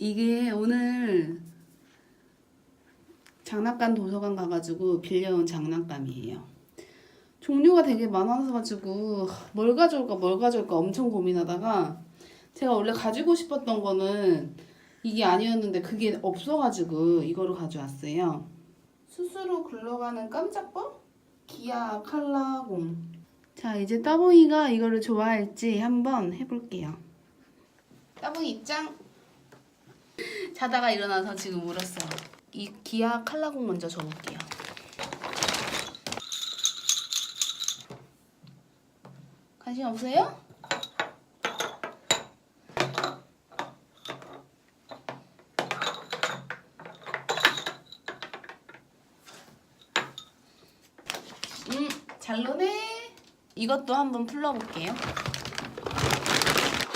이게 오늘 장난감 도서관 가가지고 빌려온 장난감이에요. 종류가 되게 많아서 가지고 뭘 가져올까 뭘 가져올까 엄청 고민하다가 제가 원래 가지고 싶었던 거는 이게 아니었는데 그게 없어가지고 이거를 가져왔어요. 스스로 굴러가는 깜짝법? 기아 칼라공. 자 이제 따봉이가 이거를 좋아할지 한번 해볼게요. 따봉이 입장. 자다가 일어나서 지금 울었어요. 이 기아 칼라공 먼저 줘볼게요. 관심 없어요? 음, 잘 노네. 이것도 한번 풀러볼게요.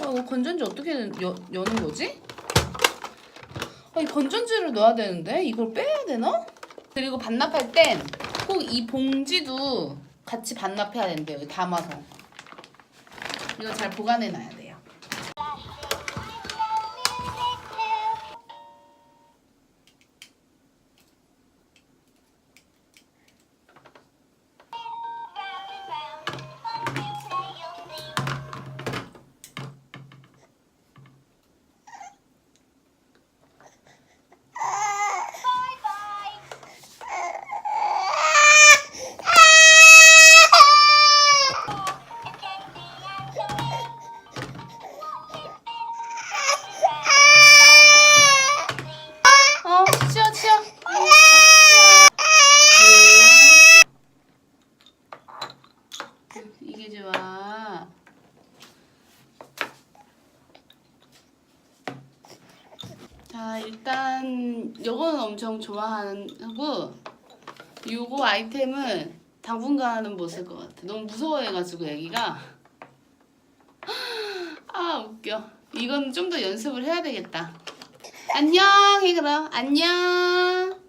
어, 이거 건전지 어떻게 여, 여는 거지? 아, 이 건전지를 넣어야 되는데 이걸 빼야 되나? 그리고 반납할 땐 꼭 이 봉지도 같이 반납해야 된대요. 담아서. 이거 잘 보관해 놔야 돼 자, 일단 요거는 엄청 좋아하고 요거 아이템은 당분간은 못 쓸 것 같아. 너무 무서워해가지고 애기가 아 웃겨. 이건 좀 더 연습을 해야 되겠다. 안녕 해 그럼 안녕.